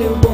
teu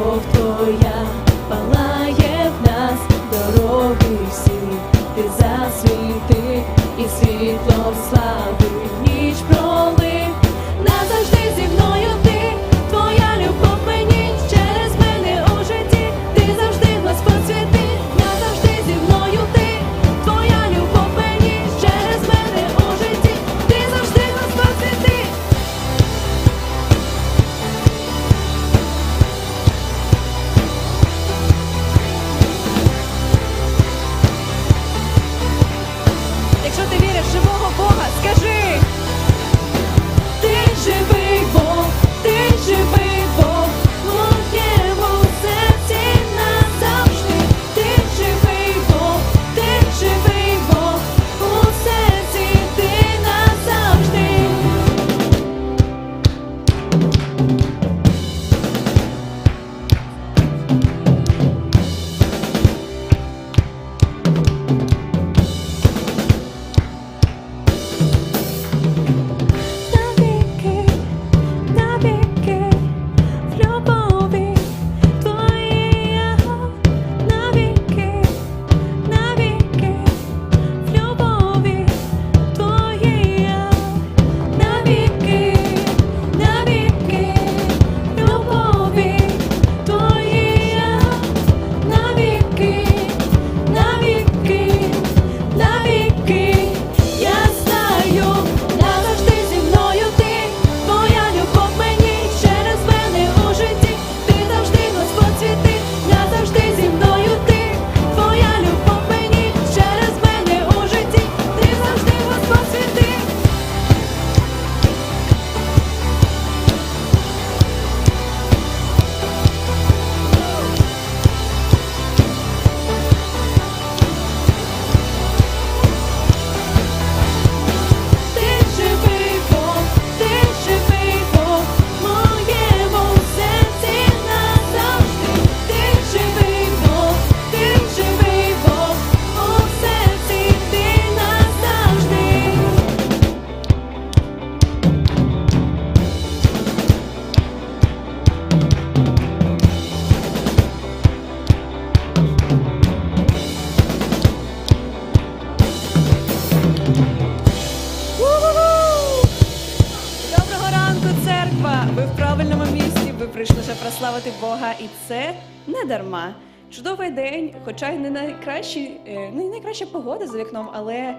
церква! Ви в правильному місці. Ви прийшли ще прославити Бога, і це не дарма. Чудовий день, хоча й не найкращий, е, не найкраща погода за вікном, але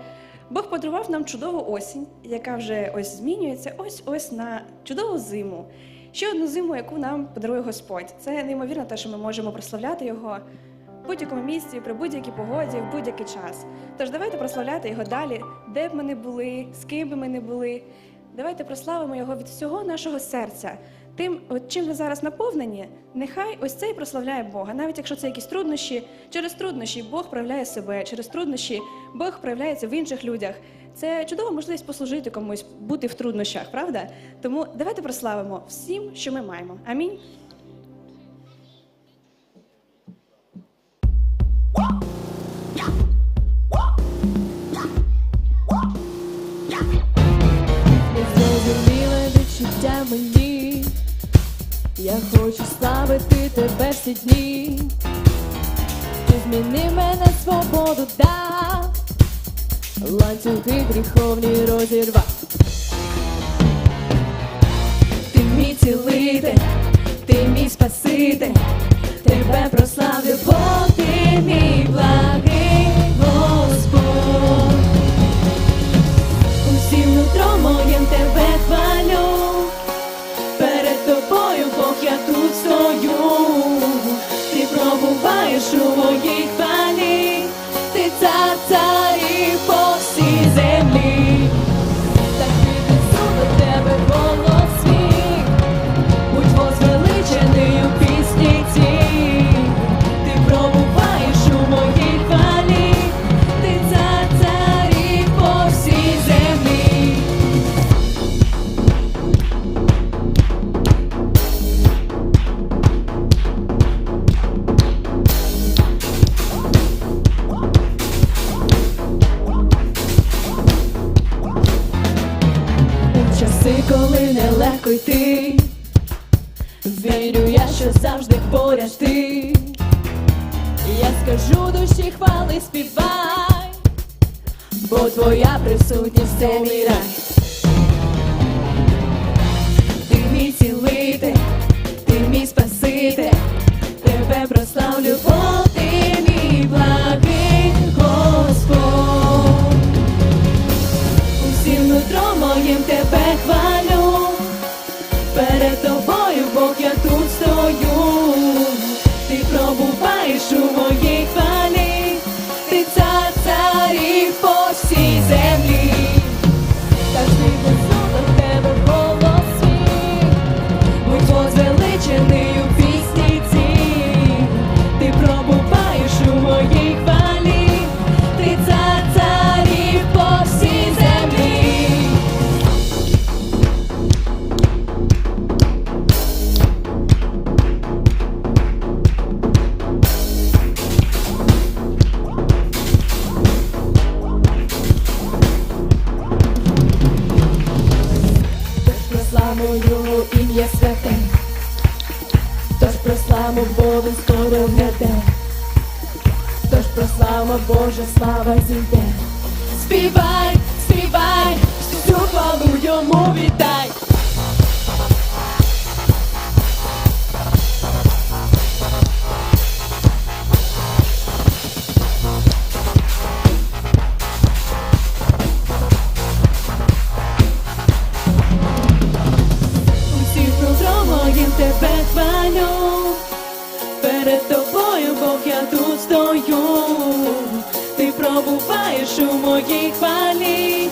Бог подарував нам чудову осінь, яка вже ось змінюється, ось ось на чудову зиму. Ще одну зиму, яку нам подарує Господь. Це неймовірно те, що ми можемо прославляти його в будь-якому місці, при будь-якій погоді, в будь-який час. Тож давайте прославляти його далі, де б ми не були, з ким би ми не були. Давайте прославимо його від всього нашого серця. Тим, от чим ви зараз наповнені, нехай ось це і прославляє Бога. Навіть якщо це якісь труднощі, через труднощі Бог проявляє себе, через труднощі Бог проявляється в інших людях. Це чудова можливість послужити комусь, бути в труднощах, правда? Тому давайте прославимо всім, що ми маємо. Амінь. Відчуття мені, я хочу славити тебе всі дні. Ти змінив мене свободу дав, ланцюги гріховні розірвав. Ти мій цілитель, ти мій спаситель, тебе прославлю, бо ти мій благий пробуваєш у що завжди поряд ти. Я скажу душі хвали співай, бо твоя присутність це мій рай. Ти мій цілитель, ти мій спаситель, тебе прославлю, тож слава Божа слава зійде. Співай, співай, всю хвалу йому віддай. Побуваєш у моїй хвалі.